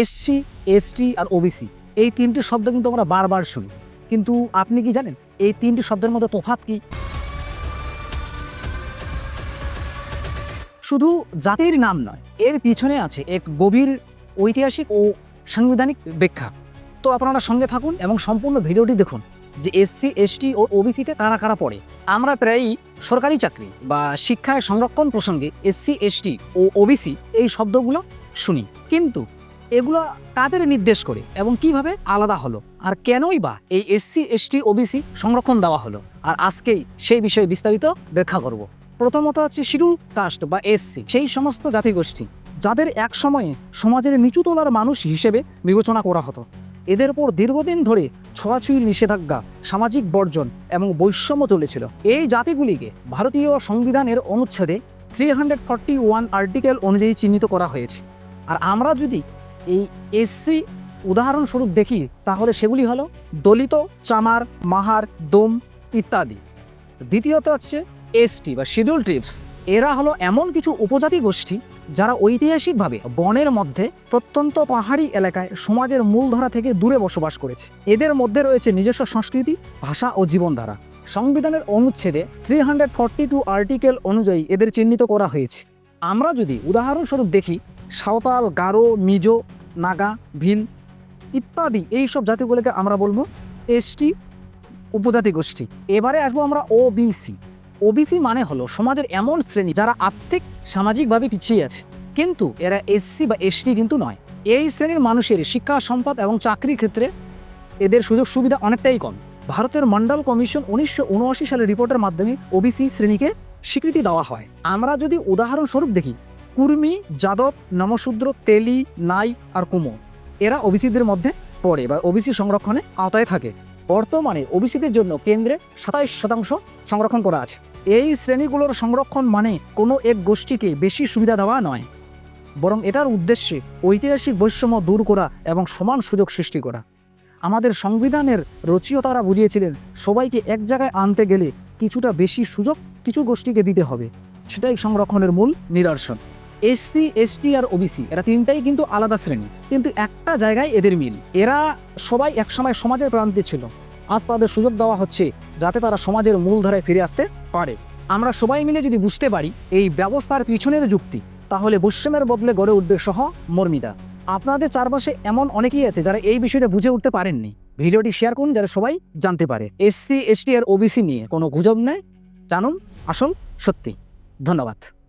SC, ST আর OBC. এই তিনটি শব্দ কিন্তু আমরা বারবার শুনি। কিন্তু আপনি কি জানেন, এই তিনটি শব্দের মধ্যে তফাৎ কি? শুধু জাতির নাম নয়, এর পিছনে আছে এক গভীর ঐতিহাসিক ও সাংবিধানিক ব্যাখ্যা। তো আপনারা সঙ্গে থাকুন এবং সম্পূর্ণ ভিডিওটি দেখুন যে এসসি, এসটি ও ওবিসিতে কারা কারা পড়ে। আমরা প্রায়ই সরকারি চাকরি বা শিক্ষায় সংরক্ষণ প্রসঙ্গে এসসি, এসটি ও ওবিসি এই শব্দগুলো শুনি। কিন্তু এগুলো কাদের নির্দেশ করে এবং কীভাবে আলাদা হলো? আর কেনই বা এই এসসি, এসটি, ওবিসি সংরক্ষণ দেওয়া হলো? আর আজকেই সেই বিষয়ে বিস্তারিত ব্যাখ্যা করব। প্রথমত হচ্ছে শিডিউল কাস্ট বা এসসি। সেই সমস্ত জাতিগোষ্ঠী যাদের এক সময়ে সমাজের নিচু তলার মানুষ হিসেবে বিবেচনা করা হতো, এদের উপর দীর্ঘদিন ধরে ছোঁয়াছুঁয়ির নিষেধাজ্ঞা, সামাজিক বর্জন এবং বৈষম্য চলেছিল। এই জাতিগুলিকে ভারতীয় সংবিধানের অনুচ্ছেদে three hundred forty one article অনুযায়ী চিহ্নিত করা হয়েছে। আর আমরা যদি এই এসসি উদাহরণস্বরূপ দেখি, তাহলে সেগুলি হলো দলিত, চামার, মাহার, দোম ইত্যাদি। দ্বিতীয়ত হচ্ছে এসটি বা শিডিউল ট্রিপস। এরা হলো এমন কিছু উপজাতি গোষ্ঠী যারা ঐতিহাসিকভাবে বনের মধ্যে প্রত্যন্ত পাহাড়ি এলাকায় সমাজের মূলধারা থেকে দূরে বসবাস করেছে। এদের মধ্যে রয়েছে নিজস্ব সংস্কৃতি, ভাষা ও জীবনধারা। সংবিধানের অনুচ্ছেদে three hundred forty two article অনুযায়ী এদের চিহ্নিত করা হয়েছে। আমরা যদি উদাহরণস্বরূপ দেখি, সাঁওতাল, গারো, মিজো নাগা ভিল ইত্যাদি এই সব জাতিগুলোকে আমরা বলব এসটি উপজাতি গোষ্ঠী। এবারে আসব আমরা ওবিসি। ওবিসি মানে হলো সমাজের এমন শ্রেণি যারা আর্থিক, সামাজিকভাবে পিছিয়ে আছে। কিন্তু এরা এসসি বা এসটি কিন্তু নয়। এই শ্রেণির মানুষের শিক্ষা, সম্পদ এবং চাকরির ক্ষেত্রে এদের সুযোগ সুবিধা অনেকটাই কম। ভারতের মন্ডল কমিশন উনিশশো সালের রিপোর্টের মাধ্যমে ওবিসি শ্রেণীকে স্বীকৃতি দেওয়া হয়। আমরা যদি উদাহরণস্বরূপ দেখি কুর্মি, যাদব, নমশূদ্র, তেলি, নাই আর কুমো এরা ওবিসিদের মধ্যে পড়ে বা ওবিসি সংরক্ষণে আওতায় থাকে। বর্তমানে ওবিসিদের জন্য কেন্দ্রে সাতাইশ শতাংশ সংরক্ষণ করা আছে। এই শ্রেণীগুলোর সংরক্ষণ মানে কোনো এক গোষ্ঠীকে বেশি সুবিধা দেওয়া নয়। বরং এটার উদ্দেশ্যে ঐতিহাসিক বৈষম্য দূর করা এবং সমান সুযোগ সৃষ্টি করা। আমাদের সংবিধানের রচয়িতারা বুঝিয়েছিলেন, সবাইকে এক জায়গায় আনতে গেলে কিছুটা বেশি সুযোগ কিছু গোষ্ঠীকে দিতে হবে। সেটাই সংরক্ষণের মূল নিদর্শন। এসসি, এসটি আর ওবিসি, এরা তিনটাই কিন্তু আলাদা শ্রেণি। কিন্তু একটা জায়গায় এদের মিল। এরা সবাই একসময় সমাজের প্রান্তে ছিল। আজ তাদের সুযোগ দেওয়া হচ্ছে যাতে তারা সমাজের মূলধারায় ফিরে আসতে পারে। আমরা সবাই মিলে যদি বুঝতে পারি এই ব্যবস্থার পিছনের যুক্তি, তাহলে বৈষম্যের বদলে গড়ে উঠবে সহ মর্মিদা। আপনাদের চারপাশে এমন অনেকেই আছে যারা এই বিষয়টা বুঝে উঠতে পারেননি। ভিডিওটি শেয়ার করুন যাতে সবাই জানতে পারে। এসসি, এসটি আর ওবিসি নিয়ে কোনো গুজব নেই। জানুন আসল সত্যি। ধন্যবাদ।